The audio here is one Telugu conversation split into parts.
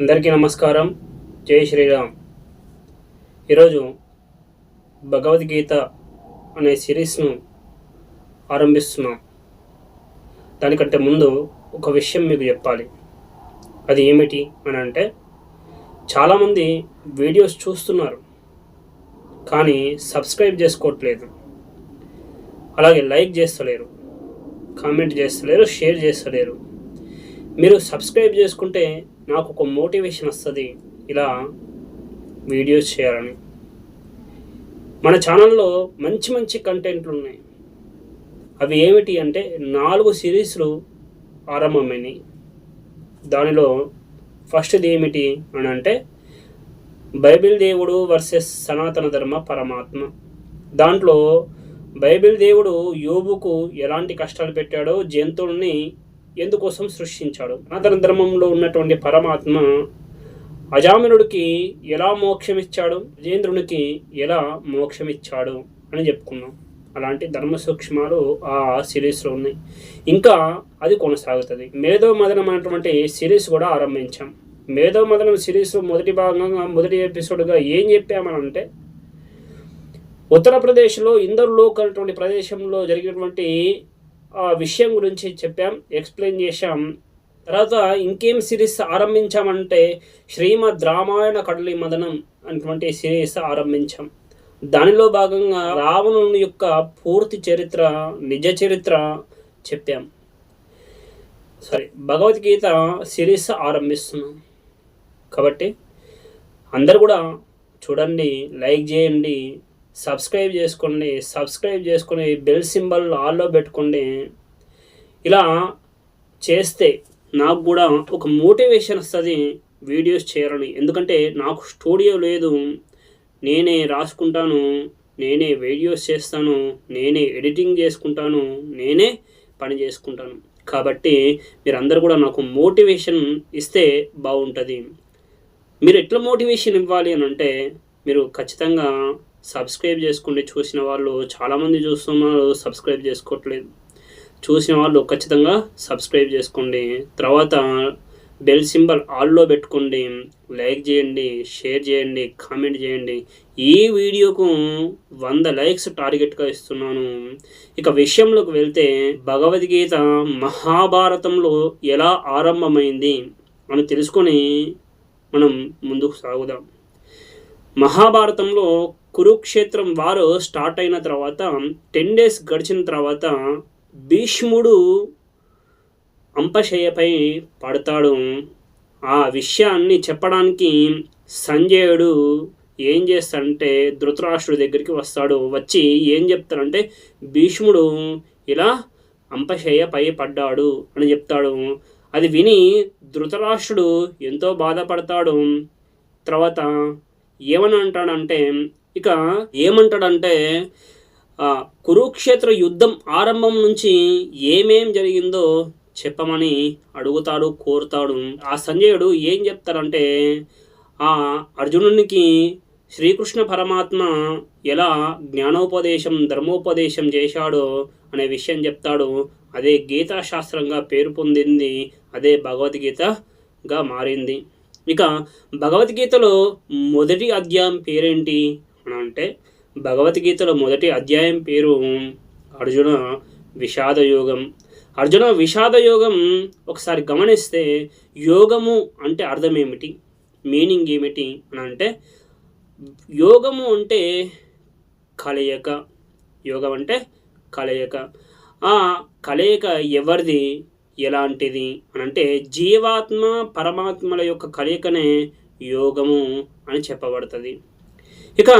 అందరికీ నమస్కారం. జై శ్రీరామ్. ఈరోజు భగవద్గీత అనే సిరీస్ను ఆరంభిస్తున్నాం. దానికంటే ముందు ఒక విషయం మీకు చెప్పాలి. అది ఏమిటి అని అంటే చాలామంది వీడియోస్ చూస్తున్నారు కానీ సబ్స్క్రైబ్ చేసుకోవట్లేదు. అలాగే లైక్ చేస్తలేరు కామెంట్ చేస్తలేరు షేర్ చేస్తలేరు. మీరు సబ్స్క్రైబ్ చేసుకుంటే నాకు ఒక మోటివేషన్ వస్తుంది ఇలా వీడియోస్ చేయాలని. మన ఛానల్లో మంచి మంచి కంటెంట్లు ఉన్నాయి అవి ఏమిటి అంటే నాలుగు సిరీస్లు ఆరంభమైనవి దానిలో ఫస్ట్ది ఏమిటి అని అంటే బైబిల్ దేవుడు వర్సెస్ సనాతన ధర్మ పరమాత్మ. దాంట్లో బైబిల్ దేవుడు యోబుకు ఎలాంటి కష్టాలు పెట్టాడో జంతువుల్ని ఎందుకోసం సృష్టించాడు? సనాతన ధర్మంలో ఉన్నటువంటి పరమాత్మ అజామినుడికి ఎలా మోక్షం ఇచ్చాడు గజేంద్రునికి ఎలా మోక్షం ఇచ్చాడు అని చెప్పుకున్నాం అలాంటి ధర్మ సూక్ష్మాలు ఆ సిరీస్లో ఉన్నాయి. ఇంకా అది కొనసాగుతుంది. మేధో మదనం అనేటువంటి సిరీస్ కూడా ఆరంభించాం. మేధో మదనం సిరీస్ మొదటి భాగంగా మొదటి ఎపిసోడ్గా ఏం చెప్పామనంటే ఉత్తరప్రదేశ్లో ఇందర్లోక్ అనేటువంటి ప్రదేశంలో జరిగినటువంటి విషయం గురించి చెప్పాం ఎక్స్ప్లెయిన్ చేశాం. తర్వాత ఇంకేం సిరీస్ ఆరంభించామంటే శ్రీమద్ రామాయణ కడలి మదనం అనేటువంటి సిరీస్ ఆరంభించాం. దానిలో భాగంగా రావణుని యొక్క పూర్తి చరిత్ర నిజ చరిత్ర చెప్పాం. సారీ భగవద్గీత సిరీస్ ఆరంభిస్తున్నాం. కాబట్టి అందరు కూడా చూడండి లైక్ చేయండి సబ్స్క్రైబ్ చేసుకోండి సబ్స్క్రైబ్ చేసుకొని బెల్ సింబల్ ఆల్లో పెట్టుకోండి. ఇలా చేస్తే నాకు కూడా ఒక మోటివేషన్ వస్తుంది వీడియోస్ చేయాలని. ఎందుకంటే నాకు స్టూడియో లేదు నేనే రాసుకుంటాను నేనే వీడియోస్ చేస్తాను నేనే ఎడిటింగ్ చేసుకుంటాను నేనే పని చేసుకుంటాను. కాబట్టి మీరందరూ కూడా నాకు మోటివేషన్ ఇస్తే బాగుంటుంది. మీరు ఎట్లా మోటివేషన్ ఇవ్వాలి అని అంటే మీరు ఖచ్చితంగా సబ్స్క్రైబ్ చేసుకోండి చూసిన వాళ్ళు చాలామంది చూస్తున్నారు సబ్స్క్రైబ్ చేసుకోవట్లేదు. చూసిన వాళ్ళు ఖచ్చితంగా సబ్స్క్రైబ్ చేసుకోండి. తర్వాత బెల్ సింబల్ ఆల్లో పెట్టుకోండి. లైక్ చేయండి షేర్ చేయండి కామెంట్ చేయండి. ఈ వీడియోకు వంద లైక్స్ టార్గెట్గా ఇస్తున్నాను. ఇక విషయంలోకి వెళ్తే భగవద్గీత మహాభారతంలో ఎలా ఆరంభమైంది అని తెలుసుకొని మనం ముందుకు సాగుదాం. మహాభారతంలో కురుక్షేత్రం వారు స్టార్ట్ అయిన తర్వాత టెన్ డేస్ గడిచిన తర్వాత భీష్ముడు అంపశయ్యపై పడతాడు. ఆ విషయాన్ని చెప్పడానికి సంజయుడు ఏం చేస్తాడంటే ధృతరాష్ట్రుడి దగ్గరికి వస్తాడు. వచ్చి ఏం చెప్తాడంటే భీష్ముడు ఇలా అంపశయ్యపై పడ్డాడు అని చెప్తాడు. అది విని ధృతరాష్ట్రుడు ఎంతో బాధపడతాడు. తర్వాత ఏమని అంటాడంటే ఇక ఏమంటాడంటే కురుక్షేత్ర యుద్ధం ఆరంభం నుంచి ఏమేం జరిగిందో చెప్పమని అడుగుతాడు కోరుతాడు. ఆ సంజయుడు ఏం చెప్తారంటే ఆ అర్జునునికి శ్రీకృష్ణ పరమాత్మ ఎలా జ్ఞానోపదేశం ధర్మోపదేశం చేశాడో అనే విషయం చెప్తాడు. అదే గీతా శాస్త్రంగా పేరు పొందింది అదే భగవద్గీతగా మారింది. ఇక భగవద్గీతలో మొదటి అధ్యాయం పేరేంటి? అని అంటే భగవద్గీతలో మొదటి అధ్యాయం పేరు అర్జున విషాద యోగం అర్జున విషాద యోగం ఒకసారి గమనిస్తే యోగము అంటే అర్థం ఏమిటి మీనింగ్ ఏమిటి అని అంటే యోగము అంటే కలయిక. యోగం అంటే కలయిక. ఆ కలయిక ఎవరిది? ఎలాంటిది? అని అంటే జీవాత్మ పరమాత్మల యొక్క కలయికనే యోగము అని చెప్పబడుతుంది. ఇక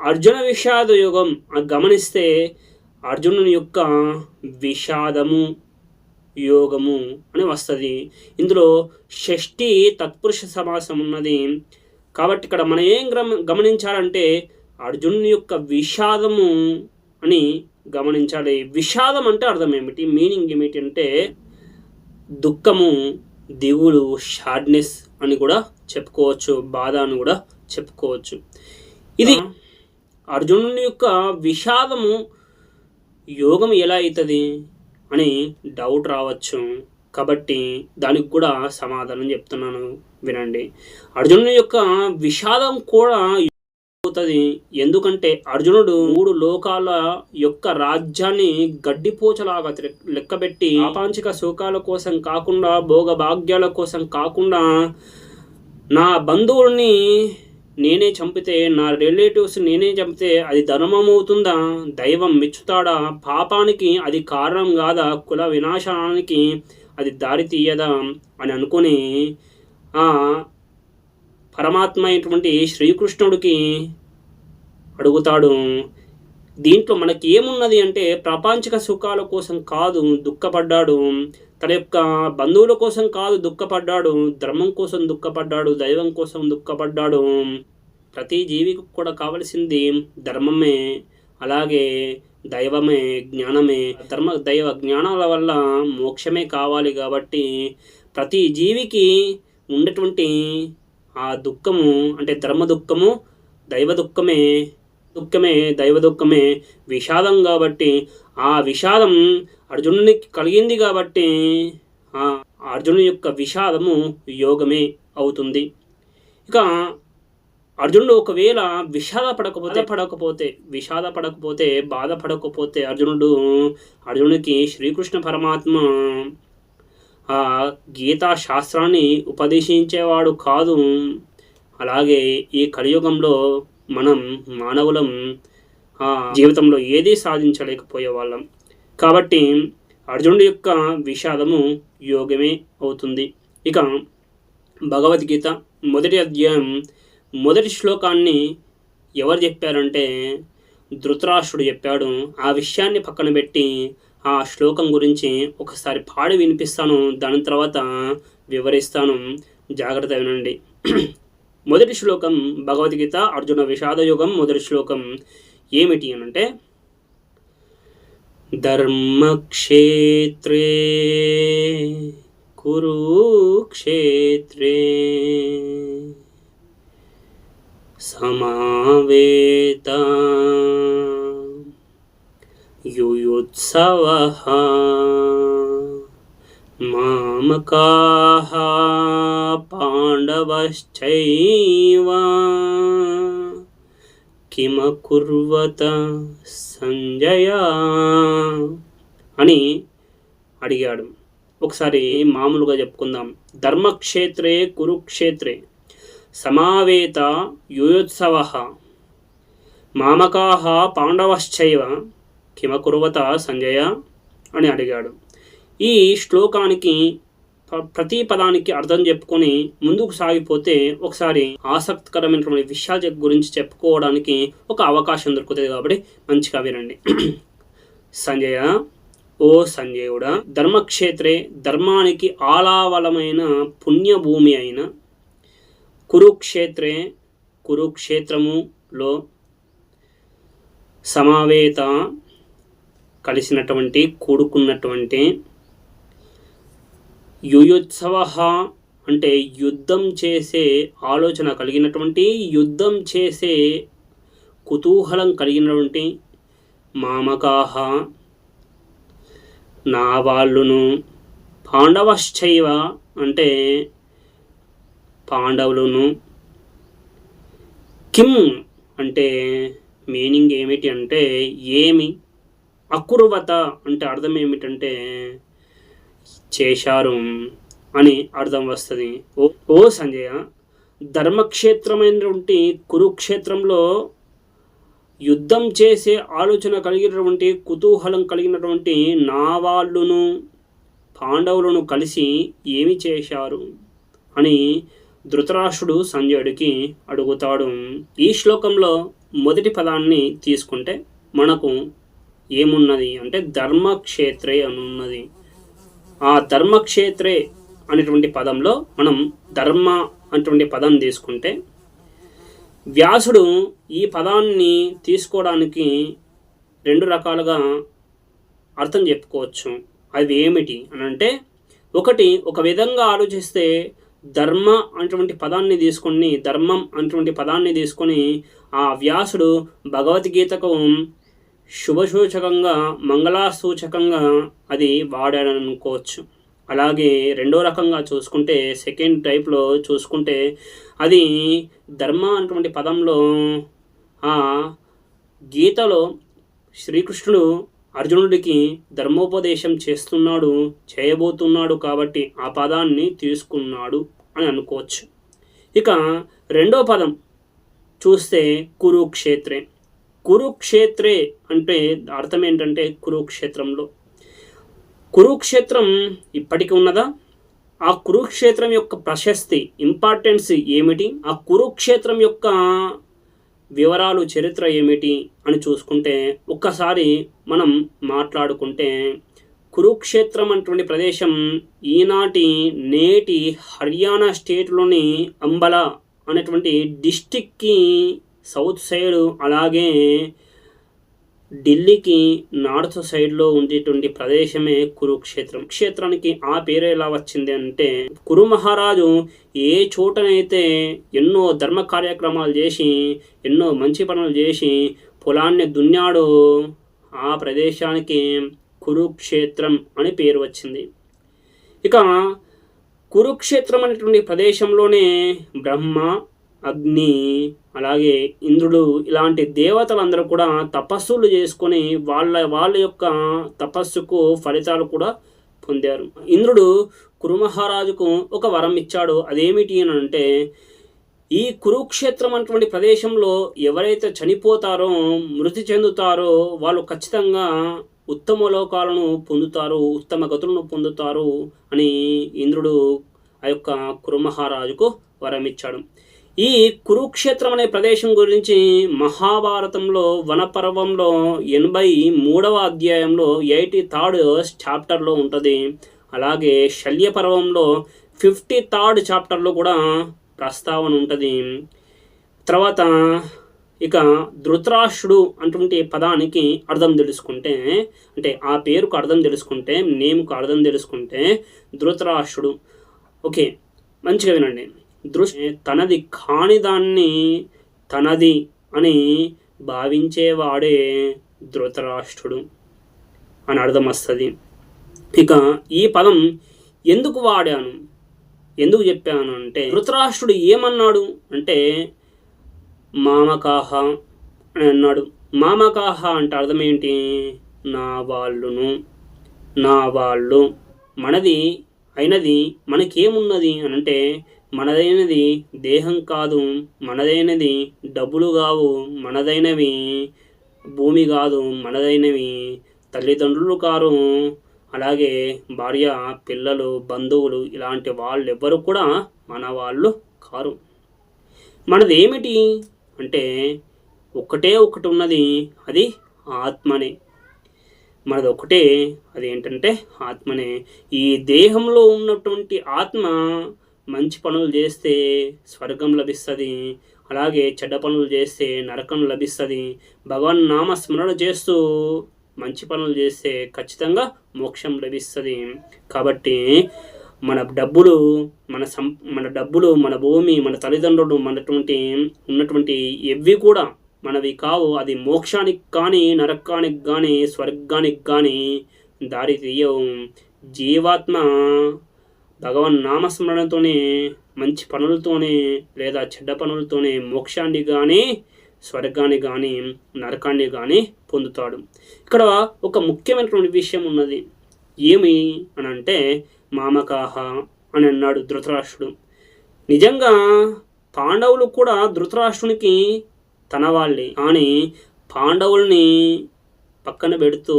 అర్జున విషాద యోగం గమనిస్తే అర్జునుని యొక్క విషాదము యోగము అని వస్తుంది. ఇందులో షష్ఠి తత్పురుష సమాసం ఉన్నది. కాబట్టి ఇక్కడ మనం ఏం గమ గమనించాలంటే అర్జునుని యొక్క విషాదము అని గమనించాలి. విషాదం అంటే అర్థం ఏమిటి? మీనింగ్ ఏమిటి అంటే దుఃఖము దిగులు షాడ్నెస్ అని కూడా చెప్పుకోవచ్చు బాధ అని కూడా చెప్పుకోవచ్చు. ఇది అర్జునుని యొక్క విషాదము యోగం ఎలా అవుతుంది అని డౌట్ రావచ్చు. కాబట్టి దానికి కూడా సమాధానం చెప్తున్నాను. వినండి. అర్జునుని యొక్క విషాదం కూడా అవుతుంది ఎందుకంటే అర్జునుడు మూడు లోకాల యొక్క రాజ్యాన్ని గడ్డిపోచలాగా లెక్కబెట్టి ఆపాంచిక సుఖాల కోసం కాకుండా భోగ భాగ్యాల కోసం కాకుండా నా బంధువుల్ని నేనే చంపితే నా రిలేటివ్స్ నేనే చంపితే అది ధర్మం అవుతుందా దైవం మెచ్చుతాడా? పాపానికి అది కారణం కాదా? కుల వినాశానికి అది దారి తీయదా? అని అనుకుని పరమాత్మ అయినటువంటి శ్రీకృష్ణుడికి అడుగుతాడు. దీంట్లో మనకి ఏమున్నది అంటే ప్రాపంచిక సుఖాల కోసం కాదు దుఃఖపడ్డాడు. తన యొక్క బంధువుల కోసం కాదు దుఃఖపడ్డాడు ధర్మం కోసం దుఃఖపడ్డాడు దైవం కోసం దుఃఖపడ్డాడు. ప్రతి జీవికి కూడా కావలసింది ధర్మమే. అలాగే దైవమే జ్ఞానమే. ధర్మ దైవ జ్ఞానాల వల్ల మోక్షమే కావాలి కాబట్టి ప్రతి జీవికి ఉండేటువంటి ఆ దుఃఖము అంటే ధర్మ దుఃఖము దైవ దుఃఖమే దుఃఖమే దైవ దుఃఖమే విషాదం కాబట్టి ఆ విషాదం అర్జునునికి కలిగింది కాబట్టి ఆ అర్జునుని యొక్క విషాదము యోగమే అవుతుంది. ఇక అర్జునుడు ఒకవేళ విషాదపడకపోతే పడకపోతే విషాదపడకపోతే బాధపడకపోతే అర్జునుడు అర్జునుడికి శ్రీకృష్ణ పరమాత్మ ఆ గీతా శాస్త్రాన్ని ఉపదేశించేవాడు కాదు. అలాగే ఈ కలియుగంలో మనం మానవులం ఆ జీవితంలో ఏదీ సాధించలేకపోయే వాళ్ళం కాబట్టి అర్జునుడి యొక్క విషాదము యోగమే అవుతుంది. ఇక భగవద్గీత మొదటి అధ్యాయం మొదటి శ్లోకాన్ని ఎవరు చెప్పారంటే ధృతరాష్ట్రుడు చెప్పాడు. ఆ విషయాన్ని పక్కన పెట్టి ఆ శ్లోకం గురించి ఒకసారి పాడి వినిపిస్తాను. దాని తర్వాత వివరిస్తాను. జాగ్రత్త వినండి. మొదటి శ్లోకం భగవద్గీత అర్జున విషాద యుగం మొదటి శ్లోకం ఏమిటి అనంటే ధర్మక్షేత్రే కురుక్షేత్రే సమావేత యుయుత్సవ మామకాः పాండవశ్చైవ కిమకుర్వత సంజయ అని అడిగాడు. ఒకసారి మామూలుగా చెప్పుకుందాం. ధర్మక్షేత్రే కురుక్షేత్రే సమావేత యుయోత్సవ. మామకాः పాండవశ్చైవ కిమకుర్వత సంజయ అని అడిగాడు. ఈ శ్లోకానికి ప- ప్రతి పదానికి అర్థం చెప్పుకొని ముందుకు సాగిపోతే ఒకసారి ఆసక్తికరమైనటువంటి విషయాల గురించి చెప్పుకోవడానికి ఒక అవకాశం దొరుకుతుంది కాబట్టి మంచిగా వినండి. సంజయ ఓ సంజయుడా ధర్మక్షేత్రే ధర్మానికి ఆలావలమైన పుణ్యభూమి అయిన కురుక్షేత్రే కురుక్షేత్రములో సమావేత కలిసినటువంటి కూడుకున్నటువంటి యుయుత్సవ అంటే యుద్ధం చేసే ఆలోచన కలిగినటువంటి యుద్ధం చేసే కుతూహలం కలిగినటువంటి మామకాహ నా వాళ్ళును పాండవశ్చైవ అంటే పాండవులను. కిమ్ అంటే మీనింగ్ ఏమిటి అంటే ఏమి? అకుర్వత అంటే అర్థం ఏమిటంటే చేశారు అని అర్థం వస్తుంది. ఓ ఓ సంజయ ధర్మక్షేత్రమైనటువంటి కురుక్షేత్రంలో యుద్ధం చేసే ఆలోచన కలిగినటువంటి కుతూహలం కలిగినటువంటి నా వాళ్ళును పాండవులను కలిసి ఏమి చేశారు అని ధృతరాష్ట్రుడు సంజయుడికి అడుగుతాడు. ఈ శ్లోకంలో మొదటి పదాన్ని తీసుకుంటే మనకు ఏమున్నది అంటే ధర్మక్షేత్రే అని ఉన్నది ఆ ధర్మక్షేత్రే అనేటువంటి పదంలో మనం ధర్మ అటువంటి పదం తీసుకుంటే వ్యాసుడు ఈ పదాన్ని తీసుకోవడానికి రెండు రకాలుగా అర్థం చెప్పుకోవచ్చు. అవి ఏమిటి అని అంటే ఒకటి ఒక విధంగా ఆలోచిస్తే ధర్మ అటువంటి పదాన్ని తీసుకొని ధర్మం అటువంటి పదాన్ని తీసుకొని ఆ వ్యాసుడు భగవద్గీతకు శుభసూచకంగా మంగళాసూచకంగా అది వాడాడని అనుకోవచ్చు అలాగే రెండో రకంగా చూసుకుంటే సెకండ్ టైప్లో చూసుకుంటే అది ధర్మ అన్నటువంటి పదంలో ఆ గీతలో శ్రీకృష్ణుడు అర్జునుడికి ధర్మోపదేశం చేస్తున్నాడు చేయబోతున్నాడు కాబట్టి ఆ పదాన్ని తీసుకున్నాడు అని అనుకోవచ్చు. ఇక రెండో పదం చూస్తే కురుక్షేత్రే. కురుక్షేత్రే అంటే అర్థం ఏంటంటే కురుక్షేత్రంలో. కురుక్షేత్రం ఇప్పటికి ఉన్నదా? ఆ కురుక్షేత్రం యొక్క ప్రశస్తి ఇంపార్టెన్స్ ఏమిటి? ఆ కురుక్షేత్రం యొక్క వివరాలు చరిత్ర ఏమిటి అని చూసుకుంటే ఒక్కసారి మనం మాట్లాడుకుంటే కురుక్షేత్రం అటువంటి ప్రదేశం ఈనాటి నేటి హర్యానా స్టేట్లోని అంబలా అనేటువంటి డిస్టిక్కి సౌత్ సైడ్ అలాగే ఢిల్లీకి నార్త్ సైడ్లో ఉండేటువంటి ప్రదేశమే కురుక్షేత్రం. క్షేత్రానికి ఆ పేరు ఎలా వచ్చింది అంటే కురు మహారాజు ఏ చోటనైతే ఎన్నో ధర్మ కార్యక్రమాలు చేసి ఎన్నో మంచి పనులు చేసి పొలాన్ని దున్నాడో ఆ ప్రదేశానికి కురుక్షేత్రం అని పేరు వచ్చింది. ఇక కురుక్షేత్రం అనేటువంటి ప్రదేశంలోనే బ్రహ్మ అగ్ని అలాగే ఇంద్రుడు ఇలాంటి దేవతలందరూ కూడా తపస్సులు చేసుకొని వాళ్ళ వాళ్ళ యొక్క తపస్సుకు ఫలితాలు కూడా పొందారు. ఇంద్రుడు కురుమహారాజుకు ఒక వరం ఇచ్చాడు. అదేమిటి అని అంటే ఈ కురుక్షేత్రం అటువంటి ప్రదేశంలో ఎవరైతే చనిపోతారో మృతి చెందుతారో వాళ్ళు ఖచ్చితంగా ఉత్తమ లోకాలను పొందుతారు ఉత్తమ గతులను పొందుతారు అని ఇంద్రుడు ఆ యొక్క కురుమహారాజుకు వరం ఇచ్చాడు. ఈ కురుక్షేత్రం అనే ప్రదేశం గురించి మహాభారతంలో వనపర్వంలో ఎనభై మూడవ అధ్యాయంలో ఎయిటీ థర్డ్ చాప్టర్లో ఉంటుంది. అలాగే శల్య పర్వంలో ఫిఫ్టీ థర్డ్ చాప్టర్లో కూడా ప్రస్తావన ఉంటుంది. తర్వాత ఇక ధృతరాష్ట్రుడు అటువంటి పదానికి అర్థం తెలుసుకుంటే అంటే ఆ పేరుకు అర్థం తెలుసుకుంటే నేమ్కు అర్థం తెలుసుకుంటే ధృతరాష్ట్రుడు. ఓకే మంచిగా వినండి. దృష్టి తనది కాని దాన్ని తనది అని భావించేవాడే ధృతరాష్ట్రుడు అని అర్థం వస్తుంది ఇక ఈ పదం ఎందుకు వాడాను? ఎందుకు చెప్పాను అంటే ధృతరాష్ట్రుడు ఏమన్నాడు అంటే మామకాహ అని అన్నాడు. మామకాహ అంటే అర్థం ఏంటి నా వాళ్ళును నా వాళ్ళు మనది అయినది మనకేమున్నది అని అంటే మనదైనది దేహం కాదు మనదైనది డబ్బులు కావు మనదైనవి భూమి కాదు మనదైనవి తల్లిదండ్రులు కారు. అలాగే భార్య పిల్లలు బంధువులు ఇలాంటి వాళ్ళు ఎవ్వరు కూడా మన వాళ్ళు కారు. మనది ఏమిటి అంటే ఒకటే ఒకటి ఉన్నది అది ఆత్మనే. మనది ఒకటే అది ఏంటంటే ఆత్మనే. ఈ దేహంలో ఉన్నటువంటి ఆత్మ మంచి పనులు చేస్తే స్వర్గం లభిస్తుంది. అలాగే చెడ్డ పనులు చేస్తే నరకం లభిస్తుంది. భగవాన్ నామ స్మరణ చేస్తూ మంచి పనులు చేస్తే ఖచ్చితంగా మోక్షం లభిస్తుంది. కాబట్టి మన డబ్బులు మన సం మన డబ్బులు మన భూమి మన తల్లిదండ్రులు మనటువంటి ఉన్నటువంటి ఎవ్వి కూడా మనవి కావు. అది మోక్షానికి కానీ నరకానికి కానీ స్వర్గానికి కానీ దారి తీయవు. జీవాత్మ భగవన్ నామస్మరణతోనే మంచి పనులతోనే లేదా చెడ్డ పనులతోనే మోక్షాన్ని కానీ స్వర్గాన్ని కానీ నరకాన్ని కానీ పొందుతాడు. ఇక్కడ ఒక ముఖ్యమైనటువంటి విషయం ఉన్నది. ఏమి అని అంటే మామకాహ అని అన్నాడు ధృతరాష్ట్రుడు. నిజంగా పాండవులు కూడా ధృతరాష్ట్రునికి తన వాళ్ళే. కానీ పాండవుల్ని పక్కన పెడుతూ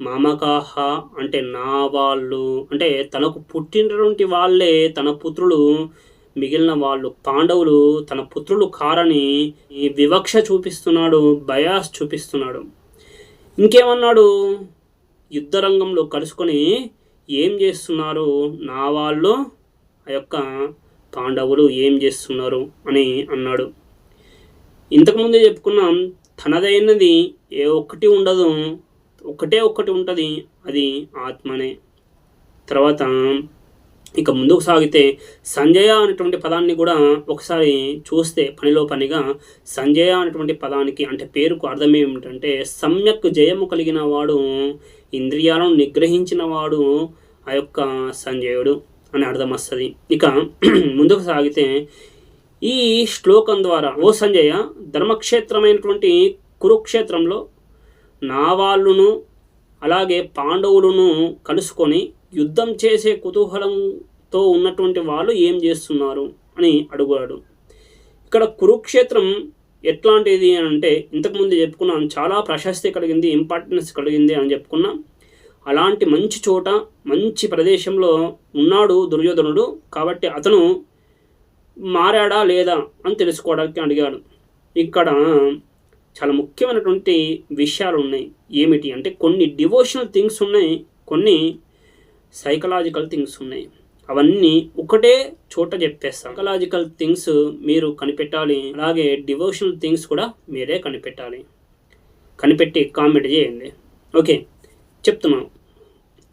మామకాహ అంటే నా వాళ్ళు. అంటే తనకు పుట్టినటువంటి వాళ్ళే తన పుత్రులు మిగిలిన వాళ్ళు పాండవులు తన పుత్రులు కారని ఈ వివక్ష చూపిస్తున్నాడు బయాస్ చూపిస్తున్నాడు. ఇంకేమన్నాడు? యుద్ధరంగంలో కలుసుకొని ఏం చేస్తున్నారు? నా వాళ్ళు ఆ యొక్క పాండవులు ఏం చేస్తున్నారు? అని అన్నాడు. ఇంతకుముందే చెప్పుకున్నాం తనదైనది ఏ ఒక్కటి ఉండదు ఒకటే ఒక్కటి ఉంటుంది అది ఆత్మనే. తర్వాత ఇక ముందుకు సాగితే సంజయ అనేటువంటి పదాన్ని కూడా ఒకసారి చూస్తే పనిలో పనిగా సంజయ అనేటువంటి పదానికి అంటే పేరుకు అర్థం ఏమిటంటే సమ్యక్ జయము కలిగిన వాడు ఇంద్రియాలను నిగ్రహించిన వాడు ఆ యొక్క సంజయుడు అని అర్థం వస్తుంది. ఇక ముందుకు సాగితే ఈ శ్లోకం ద్వారా ఓ సంజయ ధర్మక్షేత్రమైనటువంటి కురుక్షేత్రంలో నా వాళ్ళును అలాగే పాండవులను కలుసుకొని యుద్ధం చేసే కుతూహలంతో ఉన్నటువంటి వాళ్ళు ఏం చేస్తున్నారు అని అడుగుతాడు. ఇక్కడ కురుక్షేత్రం ఎట్లాంటిది అని అంటే ఇంతకుముందు చెప్పుకున్నాం చాలా ప్రశస్తి కలిగింది ఇంపార్టెన్స్ కలిగింది అని చెప్పుకున్నాం. అలాంటి మంచి చోట మంచి ప్రదేశంలో ఉన్నాడు దుర్యోధనుడు కాబట్టి అతను మారాడా లేదా అని తెలుసుకోవడానికి అడిగాడు. ఇక్కడ చాలా ముఖ్యమైనటువంటి విషయాలు ఉన్నాయి. ఏమిటి అంటే కొన్ని డివోషనల్ థింగ్స్ ఉన్నాయి కొన్ని సైకలాజికల్ థింగ్స్ ఉన్నాయి. అవన్నీ ఒకటే చోట చెప్పేస్తాం. సైకలాజికల్ థింగ్స్ మీరు కనిపెట్టాలి అలాగే డివోషనల్ థింగ్స్ కూడా మీరే కనిపెట్టాలి. కనిపెట్టి కామెంట్ చేయండి. ఓకే చెప్తున్నాను.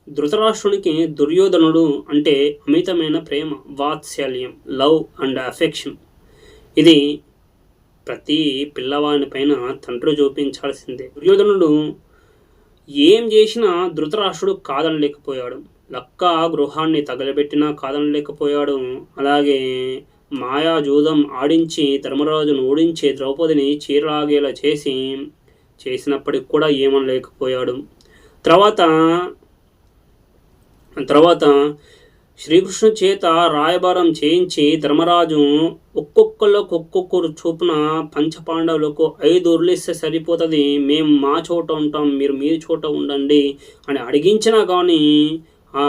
ధృతరాష్ట్రునికి దుర్యోధనుడు అంటే అమితమైన ప్రేమ వాత్సల్యం లవ్ అండ్ అఫెక్షన్ ఇది ప్రతి పిల్లవాని పైన తండ్రి చూపించాల్సిందే. దుర్యోధనుడు ఏం చేసినా ధృతరాష్ట్రుడు కాదనలేకపోయాడు. లక్క గృహాన్ని తగలబెట్టినా కాదనలేకపోయాడు. అలాగే మాయా జూదం ఆడించి ధర్మరాజును ఓడించి ద్రౌపదిని చీరలాగేలా చేసి చేసినప్పటికి కూడా ఏమనలేకపోయాడు. తర్వాత తర్వాత శ్రీకృష్ణు చేత రాయబారం చేయించి ధర్మరాజు ఒక్కొక్కళ్ళకు ఒక్కొక్కరు చూపున పంచపాండవులకు ఐదు ఉర్లిస్తే సరిపోతుంది. మేము మా చోట ఉంటాం మీరు మీ చోట ఉండండి అని అడిగించినా కానీ ఆ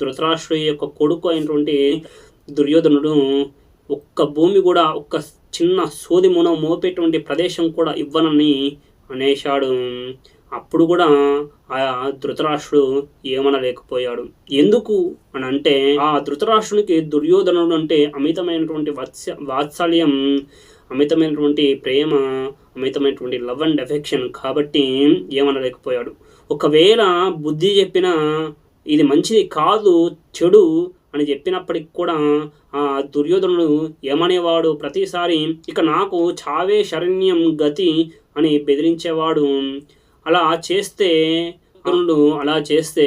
ధృతరాష్ట్రు యొక్క కొడుకు అయినటువంటి దుర్యోధనుడు ఒక్క భూమి కూడా ఒక్క చిన్న సోది మున మోపేటువంటి ప్రదేశం కూడా ఇవ్వనని అనేశాడు. అప్పుడు కూడా ఆ ధృతరాష్ట్రుడు ఏమనలేకపోయాడు. ఎందుకు అని అంటే ఆ ధృతరాష్ట్రునికి దుర్యోధనుడు అంటే అమితమైనటువంటి వాత్స వాత్సల్యం అమితమైనటువంటి ప్రేమ అమితమైనటువంటి లవ్ అండ్ ఎఫెక్షన్ కాబట్టి ఏమనలేకపోయాడు. ఒకవేళ బుద్ధి చెప్పిన ఇది మంచిది కాదు చెడు అని చెప్పినప్పటికి కూడా ఆ దుర్యోధనుడు ఏమనేవాడు? ప్రతిసారి ఇక నాకు చావే శరణ్యం గతి అని బెదిరించేవాడు. అలా చేస్తే అర్జునుడు అలా చేస్తే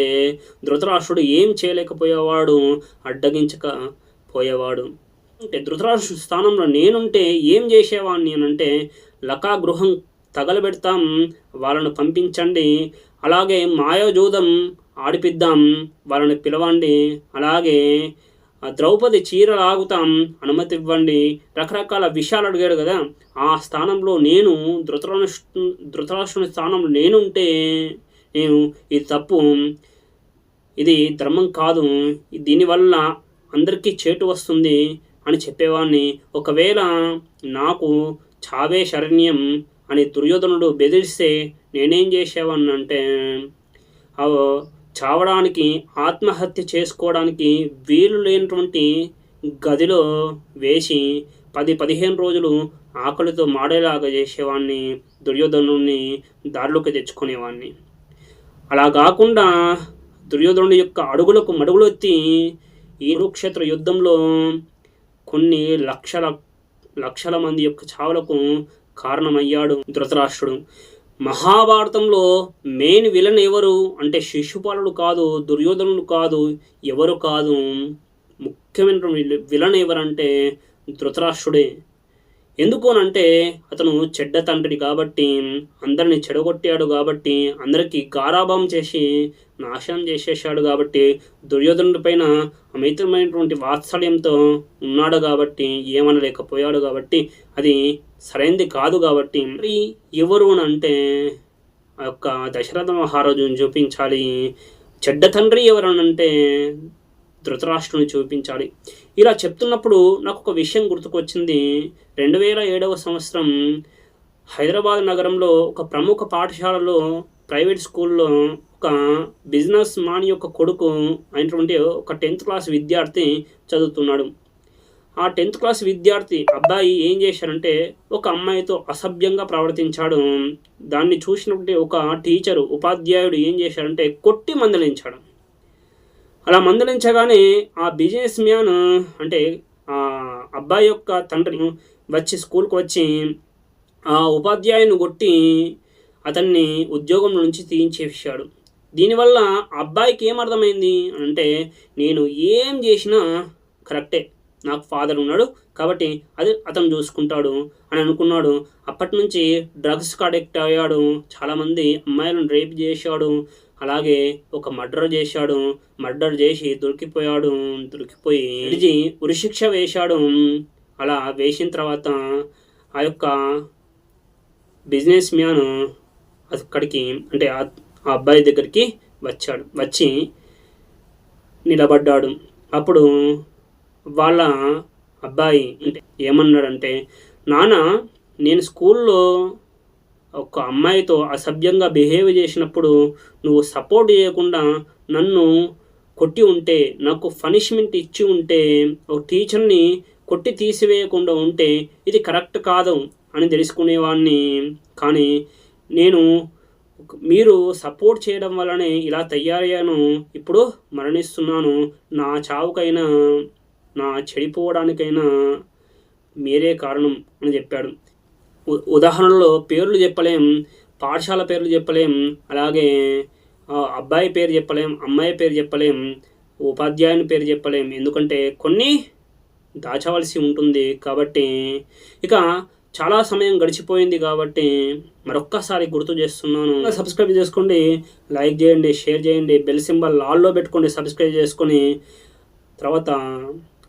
ధృతరాష్ట్రుడు ఏం చేయలేకపోయేవాడు? అడ్డగించక పోయేవాడు. అంటే ధృతరాష్ట్రుడు స్థానంలో నేనుంటే ఏం చేసేవాడిని అని అంటే లకా గృహం తగలబెడతాం వాళ్ళను పంపించండి అలాగే మాయోజూదం ఆడిపిద్దాం వాళ్ళని పిలవండి అలాగే ద్రౌపది చీరలు ఆగుతాం అనుమతి ఇవ్వండి రకరకాల విషయాలు అడిగాడు కదా. ఆ స్థానంలో నేను ధృతరాష్ట్రు ధృతరాష్ట్రుని స్థానంలో నేను ఉంటే నేను ఇది తప్పు ఇది ధర్మం కాదు. దీనివల్ల అందరికీ చేటు వస్తుంది అని చెప్పేవాడిని ఒకవేళ నాకు చావే శరణ్యం అని దుర్యోధనుడు బెదిరిస్తే నేనేం చేసేవాడిని అంటే చావడానికి ఆత్మహత్య చేసుకోవడానికి వీలు లేనటువంటి గదిలో వేసి పది పదిహేను రోజులు ఆకలితో మాడేలాగా చేసేవాడిని దుర్యోధనుని దారిలోకి తెచ్చుకునేవాడిని అలా కాకుండా దుర్యోధనుడి యొక్క అడుగులకు మడుగులెత్తి ఈ కురుక్షేత్ర యుద్ధంలో కొన్ని లక్షల లక్షల మంది యొక్క చావులకు కారణమయ్యాడు ధృతరాష్ట్రుడు. మహాభారతంలో మెయిన్ విలన్ ఎవరు? అంటే శిశుపాలుడు కాదు దుర్యోధనుడు కాదు ఎవరు కాదు ముఖ్యమైన విలన్ ఎవరంటే ధృతరాష్ట్రుడే. ఎందుకు అంటే అతను చెడ్డ తండ్రి కాబట్టి అందరిని చెడగొట్టాడు కాబట్టి అందరికీ గారాభం చేసి నాశనం చేసేసాడు కాబట్టి దుర్యోధనుడి పైన అమితమైనటువంటి వాత్సల్యంతో ఉన్నాడు కాబట్టి ఏమనలేకపోయాడు కాబట్టి అది సరైనది కాదు కాబట్టి మరి ఎవరు అని అంటే ఆ యొక్క దశరథ మహారాజుని చూపించాలి చెడ్డ తండ్రి ఎవరనంటే ధృతరాష్ట్రుని చూపించాలి. ఇలా చెప్తున్నప్పుడు నాకు ఒక విషయం గుర్తుకొచ్చింది. రెండు వేల ఏడవ సంవత్సరం హైదరాబాద్ నగరంలో ఒక ప్రముఖ పాఠశాలలో ప్రైవేట్ స్కూల్లో ఒక బిజినెస్ మాన్ యొక్క కొడుకు అయినటువంటి ఒక టెన్త్ క్లాస్ విద్యార్థి చదువుతున్నాడు. ఆ టెన్త్ క్లాస్ విద్యార్థి అబ్బాయి ఏం చేశారంటే ఒక అమ్మాయితో అసభ్యంగా ప్రవర్తించాడు. దాన్ని చూసినటువంటి ఒక టీచరు ఉపాధ్యాయుడు ఏం చేశారంటే కొట్టి మందలించాడు. అలా మందలించగానే ఆ బిజినెస్ మ్యాన్ అంటే ఆ అబ్బాయి యొక్క తండ్రి వచ్చి స్కూల్కి వచ్చి ఆ ఉపాధ్యాయుని కొట్టి అతన్ని ఉద్యోగం నుంచి తీయించేసాడు దీనివల్ల అబ్బాయికి ఏమర్థమైంది అంటే నేను ఏం చేసినా కరెక్టే. నాకు ఫాదర్ ఉన్నాడు కాబట్టి అది అతను చూసుకుంటాడు అని అనుకున్నాడు. అప్పటి నుంచి డ్రగ్స్ అడిక్ట్ అయ్యాడు. చాలామంది అమ్మాయిలను రేప్ చేశాడు. అలాగే ఒక మర్డర్ చేశాడు. మర్డర్ చేసి దొరికిపోయాడు. దొరికిపోయి విడిచి ఉరిశిక్ష వేశాడు. అలా వేసిన తర్వాత ఆ యొక్క బిజినెస్ మ్యాన్ అక్కడికి అంటే ఆ అబ్బాయి దగ్గరికి వచ్చాడు. వచ్చి నిలబడ్డాడు. అప్పుడు వాళ్ళ అబ్బాయి అంటే ఏమన్నాడంటే నాన్న నేను స్కూల్లో ఒక అమ్మాయితో అసభ్యంగా బిహేవ్ చేసినప్పుడు నువ్వు సపోర్ట్ చేయకుండా నన్ను కొట్టి ఉంటే నాకు పనిష్మెంట్ ఇచ్చి ఉంటే ఒక టీచర్ని కొట్టి తీసివేయకుండా ఉంటే ఇది కరెక్ట్ కాదు అని తెలుసుకునేవాడిని కానీ నేను మీరు సపోర్ట్ చేయడం వల్లనే ఇలా తయారయ్యాను. ఇప్పుడు మరణిస్తున్నాను. నా చావుకైనా నా చెడిపోవడానికైనా మీరే కారణం అని చెప్పాడు. ఉ- ఉదాహరణలో పేర్లు చెప్పలేం పాఠశాల పేర్లు చెప్పలేం అలాగే అబ్బాయి పేరు చెప్పలేం అమ్మాయి పేరు చెప్పలేం ఉపాధ్యాయుని పేరు చెప్పలేం. ఎందుకంటే కొన్ని దాచవలసి ఉంటుంది కాబట్టి ఇక చాలా సమయం గడిచిపోయింది కాబట్టి మరొక్కసారి గుర్తు చేస్తున్నాను. సబ్స్క్రైబ్ చేసుకోండి లైక్ చేయండి షేర్ చేయండి బెల్ సింబల్ ఆల్లో పెట్టుకోండి సబ్స్క్రైబ్ చేసుకొని తర్వాత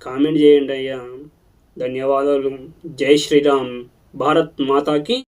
కామెంట్ చేయండి అయ్యా. ధన్యవాదాలు. జై శ్రీరామ్. భారత్ మాతాకి.